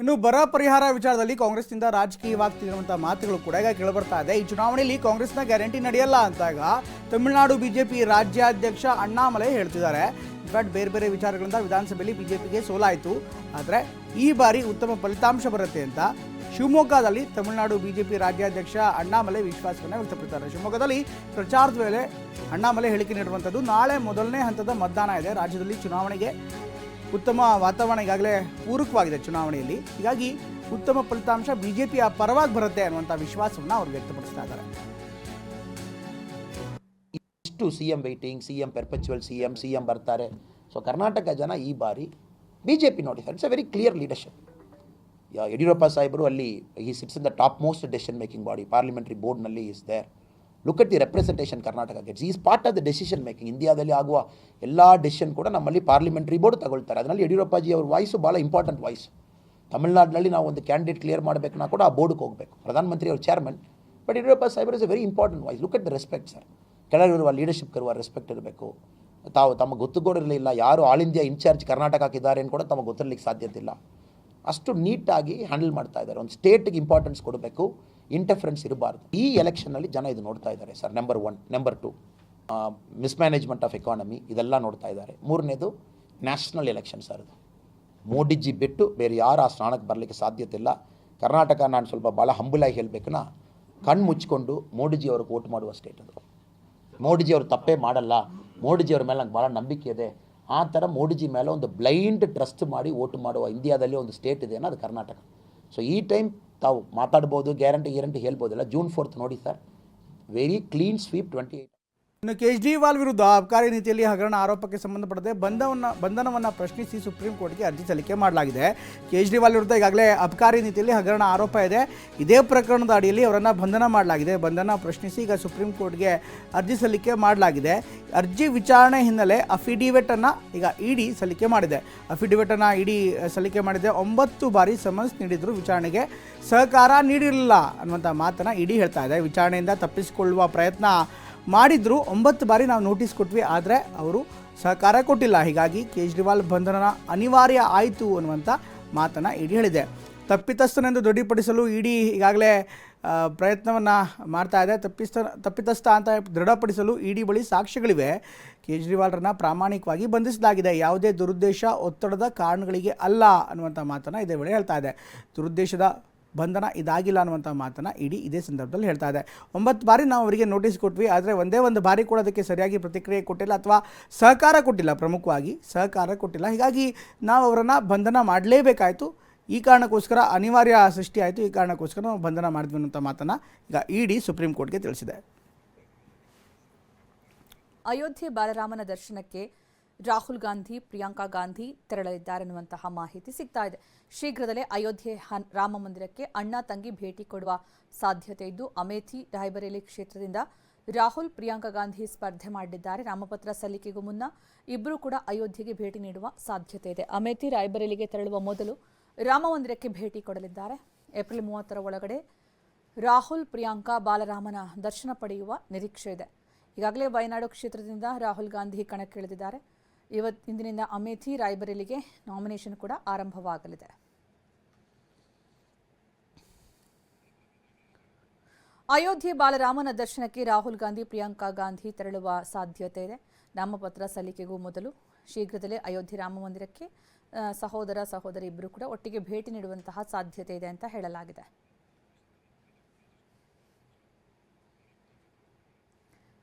ಇನ್ನು ಬರ ಪರಿಹಾರ ವಿಚಾರದಲ್ಲಿ ಕಾಂಗ್ರೆಸ್ನಿಂದ ರಾಜಕೀಯವಾಗ್ತಿರುವಂತಹ ಮಾತುಗಳು ಕೂಡ ಈಗ ಕೇಳಬರ್ತಾ ಇದೆ. ಈ ಚುನಾವಣೆಯಲ್ಲಿ ಕಾಂಗ್ರೆಸ್ನ ಗ್ಯಾರಂಟಿ ನಡೆಯಲ್ಲ ಅಂತಾಗ ತಮಿಳುನಾಡು ಬಿಜೆಪಿ ರಾಜ್ಯಾಧ್ಯಕ್ಷ ಅಣ್ಣಾಮಲೈ ಹೇಳ್ತಿದ್ದಾರೆ. ಇನ್ಫ್ಯಾಕ್ಟ್ ಬೇರೆ ಬೇರೆ ವಿಚಾರಗಳಿಂದ ವಿಧಾನಸಭೆಯಲ್ಲಿ ಬಿಜೆಪಿಗೆ ಸೋಲಾಯಿತು. ಆದರೆ ಈ ಬಾರಿ ಉತ್ತಮ ಫಲಿತಾಂಶ ಬರುತ್ತೆ ಅಂತ ಶಿವಮೊಗ್ಗದಲ್ಲಿ ತಮಿಳುನಾಡು ಬಿಜೆಪಿ ರಾಜ್ಯಾಧ್ಯಕ್ಷ ಅಣ್ಣಾಮಲೆ ವಿಶ್ವಾಸವನ್ನು ವ್ಯಕ್ತಪಡಿಸಿದ್ದಾರೆ. ಶಿವಮೊಗ್ಗದಲ್ಲಿ ಪ್ರಚಾರದ ವೇಳೆ ಅಣ್ಣಾಮಲೆ ಹೇಳಿಕೆ ನೀಡುವಂಥದ್ದು ನಾಳೆ ಮೊದಲನೇ ಹಂತದ ಮತದಾನ ಇದೆ. ರಾಜ್ಯದಲ್ಲಿ ಚುನಾವಣೆಗೆ ಉತ್ತಮ ವಾತಾವರಣ ಈಗಾಗಲೇ ಪೂರಕವಾಗಿದೆ ಚುನಾವಣೆಯಲ್ಲಿ. ಹೀಗಾಗಿ ಉತ್ತಮ ಫಲಿತಾಂಶ ಬಿಜೆಪಿಯ ಪರವಾಗಿ ಬರುತ್ತೆ ಅನ್ನುವಂಥ ವಿಶ್ವಾಸವನ್ನು ಅವರು ವ್ಯಕ್ತಪಡಿಸ್ತಾ ಇದ್ದಾರೆ. ಇಷ್ಟು C M waiting C M perpetual C M C M ಬರ್ತಾರೆ. ಸೊ ಕರ್ನಾಟಕ ಜನ ಈ ಬಾರಿ ಬಿ ಜೆ ಪಿ ನೋಡಿ it's a very clear leadership Yediyurappa ಸಾಹೇಬರು ಅಲ್ಲಿ ಈ sits in the top most decision making body parliamentary ಬೋರ್ಡ್ನಲ್ಲಿ is there look at the representation Karnataka gets is part of the decision making ಇಂಡಿಯಾದಲ್ಲಿ ಆಗುವ ಎಲ್ಲ decision ಕೂಡ ನಮ್ಮಲ್ಲಿ ಪಾರ್ಲಿಮೆಂಟ್ರಿ ಬೋರ್ಡ್ ತಗೊಳ್ತಾರೆ. ಅದರಲ್ಲಿ ಯಡಿಯೂರಪ್ಪಾಜಿ ಅವ್ರ ವಾಯ್ಸು ಭಾಳ ಇಂಪಾರ್ಟೆಂಟ್ ವಾಯ್ಸ್ ತಮಿಳ್ನಾಡಿನಲ್ಲಿ ನಾವು ಒಂದು ಕ್ಯಾಂಡಿಡೇಟ್ ಕ್ಲಿಯರ್ ಮಾಡಬೇಕನ್ನ ಕೂಡ ಆ ಬೋರ್ಡ್ಗೆ ಹೋಗಬೇಕು. ಪ್ರಧಾನಮಂತ್ರಿ ಅವ್ರ chairman but Yediyurappa ಸಾಹೇಬರ್ is a very important voice look at the respect sir ಕೆಳಗಿರುವ ಲೀಡರ್ಶಿಪ್ ಇರುವ ರೆಸ್ಪೆಕ್ಟ್ ಇರಬೇಕು. ತಾವು ತಮಗೆ ಗೊತ್ತುಗೊಡಿರಲಿಲ್ಲ ಯಾರು ಆಲ್ ಇಂಡಿಯಾ ಇನ್ಚಾರ್ಜ್ ಕರ್ನಾಟಕ ಹಾಕಿದ್ದಾರೆ ಅಂತ ಕೂಡ ತಮಗೆ ಗೊತ್ತಿರಲಿಕ್ಕೆ ಸಾಧ್ಯತೆ ಇಲ್ಲ. ಅಷ್ಟು ನೀಟಾಗಿ ಹ್ಯಾಂಡಲ್ ಮಾಡ್ತಾ ಇದ್ದಾರೆ. ಒಂದು ಸ್ಟೇಟ್ಗೆ ಇಂಪಾರ್ಟೆನ್ಸ್ ಕೊಡಬೇಕು. ಇಂಟರ್ಫರೆನ್ಸ್ ಇರಬಾರ್ದು. ಈ ಎಲೆಕ್ಷನ್ನಲ್ಲಿ ಜನ ಇದು ನೋಡ್ತಾ ಇದ್ದಾರೆ sir. Number one number two mismanagement of economy ಇದೆಲ್ಲ ನೋಡ್ತಾ ಇದ್ದಾರೆ. ಮೂರನೇದು ನ್ಯಾಷನಲ್ ಎಲೆಕ್ಷನ್ ಸರ್ ಇದು. ಮೋಡಿಜಿ ಬಿಟ್ಟು ಬೇರೆ ಯಾರು ಆ ಸ್ಥಾನಕ್ಕೆ ಬರಲಿಕ್ಕೆ ಸಾಧ್ಯತೆ ಇಲ್ಲ. ಕರ್ನಾಟಕ ನಾನು ಸ್ವಲ್ಪ ಭಾಳ ಹಂಬಲಾಗಿ ಹೇಳಬೇಕನ್ನ ಕಣ್ಣು ಮುಚ್ಕೊಂಡು ಮೋಡಿಜಿ ಅವ್ರಿಗೆ ಓಟ್ ಮಾಡುವ ಸ್ಟೇಟ್ ಅದು. ಮೋಡಿಜಿ ಅವರು ತಪ್ಪೇ ಮಾಡಲ್ಲ. ಮೋಡಿಜಿ ಅವ್ರ ಮೇಲೆ ನಂಗೆ ಭಾಳ ನಂಬಿಕೆ ಇದೆ. ಆ ಥರ ಮೋಡಿಜಿ ಮೇಲೆ ಒಂದು ಬ್ಲೈಂಡ್ ಟ್ರಸ್ಟ್ ಮಾಡಿ ಓಟ್ ಮಾಡುವ ಇಂಡಿಯಾದಲ್ಲಿ ಒಂದು ಸ್ಟೇಟ್ ಇದೆ ಅದು ಕರ್ನಾಟಕ. ಸೊ ಈ ಟೈಮ್ ತಾವು ಮಾತಾಡ್ಬೋದು ಗ್ಯಾರಂಟಿ ಗ್ಯಾರಂಟಿ ಹೇಳ್ಬೋದಲ್ಲ. ಜೂನ್ ಫೋರ್ತ್ ನೋಡಿ sir. Very clean sweep twenty ಇನ್ನು ಕೇಜ್ರಿವಾಲ್ ವಿರುದ್ಧ ಅಬಕಾರಿ ನೀತಿಯಲ್ಲಿ ಹಗರಣ ಆರೋಪಕ್ಕೆ ಸಂಬಂಧಪಟ್ಟಂತೆ ಬಂಧವನ್ನ ಬಂಧನವನ್ನು ಪ್ರಶ್ನಿಸಿ ಸುಪ್ರೀಂ ಕೋರ್ಟ್ಗೆ ಅರ್ಜಿ ಸಲ್ಲಿಕೆ ಮಾಡಲಾಗಿದೆ. ಕೇಜ್ರಿವಾಲ್ ವಿರುದ್ಧ ಈಗಾಗಲೇ ಅಬಕಾರಿ ನೀತಿಯಲ್ಲಿ ಹಗರಣ ಆರೋಪ ಇದೆ. ಇದೇ ಪ್ರಕರಣದ ಅಡಿಯಲ್ಲಿ ಅವರನ್ನು ಬಂಧನ ಮಾಡಲಾಗಿದೆ. ಬಂಧನ ಪ್ರಶ್ನಿಸಿ ಈಗ ಸುಪ್ರೀಂ ಕೋರ್ಟ್ಗೆ ಅರ್ಜಿ ಸಲ್ಲಿಕೆ ಮಾಡಲಾಗಿದೆ. ಅರ್ಜಿ ವಿಚಾರಣೆ ಹಿನ್ನೆಲೆ ಅಫಿಡಿವಿಟನ್ನು ಈಗ ಇಡಿ ಸಲ್ಲಿಕೆ ಮಾಡಿದೆ. ಅಫಿಡಿವಿಟನ್ನು ಇಡಿ ಸಲ್ಲಿಕೆ ಮಾಡಿದೆ. ಒಂಬತ್ತು ಬಾರಿ ಸಮನ್ಸ್ ನೀಡಿದರೂ ವಿಚಾರಣೆಗೆ. ಸಹಕಾರ ನೀಡಿರಲಿಲ್ಲ ಅನ್ನುವಂಥ ಮಾತನ್ನು ಇಡಿ ಹೇಳ್ತಾ ಇದೆ. ವಿಚಾರಣೆಯಿಂದ ತಪ್ಪಿಸಿಕೊಳ್ಳುವ ಪ್ರಯತ್ನ ಮಾಡಿದ್ರು, ಒಂಬತ್ತು ಬಾರಿ ನಾವು ನೋಟಿಸ್ ಕೊಟ್ವಿ, ಆದರೆ ಅವರು ಸಹಕಾರ ಕೊಟ್ಟಿಲ್ಲ. ಹೀಗಾಗಿ ಕೇಜ್ರಿವಾಲ್ ಬಂಧನ ಅನಿವಾರ್ಯ ಆಯಿತು ಅನ್ನುವಂಥ ಮಾತನ್ನು ಇಡಿ ಹೇಳಿದೆ. ತಪ್ಪಿತಸ್ಥನೆಂದು ದೃಢಪಡಿಸಲು ಇಡಿ ಈಗಾಗಲೇ ಪ್ರಯತ್ನವನ್ನು ಮಾಡ್ತಾ ಇದೆ. ತಪ್ಪಿಸ್ತ, ತಪ್ಪಿತಸ್ಥ ಅಂತ ದೃಢಪಡಿಸಲು ಇಡಿ ಬಳಿ ಸಾಕ್ಷ್ಯಗಳಿವೆ. ಕೇಜ್ರಿವಾಲ್ರನ್ನ ಪ್ರಾಮಾಣಿಕವಾಗಿ ಬಂಧಿಸಲಾಗಿದೆ. ಯಾವುದೇ ದುರುದ್ದೇಶ, ಒತ್ತಡದ ಕಾರಣಗಳಿಗೆ ಅಲ್ಲ ಅನ್ನುವಂಥ ಮಾತನ್ನು ಇದೇ ವೇಳೆ ಹೇಳ್ತಾ ಇದೆ. ದುರುದ್ದೇಶದ ಬಂಧನ ಇದಾಗಿಲ್ಲ ಅನ್ನುವಂಥ ಮಾತನ್ನು ಇಡೀ ಇದೇ ಸಂದರ್ಭದಲ್ಲಿ ಹೇಳ್ತಾ ಇದೆ. ಒಂಬತ್ತು ಬಾರಿ ನಾವು ಅವರಿಗೆ ನೋಟಿಸ್ ಕೊಟ್ವಿ, ಆದರೆ ಒಂದೇ ಒಂದು ಬಾರಿ ಕೂಡ ಅದಕ್ಕೆ ಸರಿಯಾಗಿ ಪ್ರತಿಕ್ರಿಯೆ ಕೊಟ್ಟಿಲ್ಲ ಅಥವಾ ಸಹಕಾರ ಕೊಟ್ಟಿಲ್ಲ, ಪ್ರಮುಖವಾಗಿ ಸಹಕಾರ ಕೊಟ್ಟಿಲ್ಲ. ಹೀಗಾಗಿ ನಾವು ಅವರನ್ನು ಬಂಧನ ಮಾಡಲೇಬೇಕಾಯಿತು. ಈ ಕಾರಣಕ್ಕೋಸ್ಕರ ಅನಿವಾರ್ಯ ಸೃಷ್ಟಿಯಾಯಿತು ಈ ಕಾರಣಕ್ಕೋಸ್ಕರ ನಾವು ಬಂಧನ ಮಾಡಿದ್ವಿ ಅನ್ನುವಂಥ ಮಾತನ್ನು ಈಗ ಇಡಿ ಸುಪ್ರೀಂ ಕೋರ್ಟ್ಗೆ ತಿಳಿಸಿದೆ. ಅಯೋಧ್ಯೆ ಬಾಲರಾಮನ ದರ್ಶನಕ್ಕೆ ರಾಹುಲ್ ಗಾಂಧಿ, ಪ್ರಿಯಾಂಕಾ ಗಾಂಧಿ ತೆರಳಲಿದ್ದಾರೆ ಅನ್ನುವಂತಹ ಮಾಹಿತಿ ಸಿಗ್ತಾ ಇದೆ. ಶೀಘ್ರದಲ್ಲೇ ಅಯೋಧ್ಯೆ ರಾಮ ಮಂದಿರಕ್ಕೆ ಅಣ್ಣ ತಂಗಿ ಭೇಟಿ ಕೊಡುವ ಸಾಧ್ಯತೆ ಇದ್ದು, ಅಮೇಥಿ ರಾಯ್ಬರೇಲಿ ಕ್ಷೇತ್ರದಿಂದ ರಾಹುಲ್, ಪ್ರಿಯಾಂಕಾ ಗಾಂಧಿ ಸ್ಪರ್ಧೆ ಮಾಡಿದ್ದಾರೆ. ನಾಮಪತ್ರ ಸಲ್ಲಿಕೆಗೂ ಮುನ್ನ ಇಬ್ಬರೂ ಕೂಡ ಅಯೋಧ್ಯೆಗೆ ಭೇಟಿ ನೀಡುವ ಸಾಧ್ಯತೆ ಇದೆ. ಅಮೇಥಿ ರಾಯ್ಬರೇಲಿಗೆ ತೆರಳುವ ಮೊದಲು ರಾಮ ಮಂದಿರಕ್ಕೆ ಭೇಟಿ ಕೊಡಲಿದ್ದಾರೆ. ಏಪ್ರಿಲ್ ಮೂವತ್ತರ ಒಳಗಡೆ ರಾಹುಲ್, ಪ್ರಿಯಾಂಕಾ, ಬಾಲರಾಮನ ದರ್ಶನ ಪಡೆಯುವ ನಿರೀಕ್ಷೆ ಇದೆ. ಈಗಾಗಲೇ ವಯನಾಡು ಕ್ಷೇತ್ರದಿಂದ ರಾಹುಲ್ ಗಾಂಧಿ ಕಣಕ್ಕಿಳಿದಿದ್ದಾರೆ. ಇವತ್ತು ಇಂದಿನಿಂದ ಅಮೇಥಿ ರಾಯ್ಬರೇಲಿಗೆ ನಾಮಿನೇಷನ್ ಕೂಡ ಆರಂಭವಾಗಲಿದೆ. ಅಯೋಧ್ಯೆ ಬಾಲರಾಮನ ದರ್ಶನಕ್ಕೆ ರಾಹುಲ್ ಗಾಂಧಿ, ಪ್ರಿಯಾಂಕಾ ಗಾಂಧಿ ತೆರಳುವ ಸಾಧ್ಯತೆ ಇದೆ. ನಾಮಪತ್ರ ಸಲ್ಲಿಕೆಗೂ ಮೊದಲು ಶೀಘ್ರದಲ್ಲೇ ಅಯೋಧ್ಯೆ ರಾಮ ಮಂದಿರಕ್ಕೆ ಸಹೋದರ ಸಹೋದರಿ ಇಬ್ಬರು ಕೂಡ ಒಟ್ಟಿಗೆ ಭೇಟಿ ನೀಡುವಂತಹ ಸಾಧ್ಯತೆ ಇದೆ ಅಂತ ಹೇಳಲಾಗಿದೆ.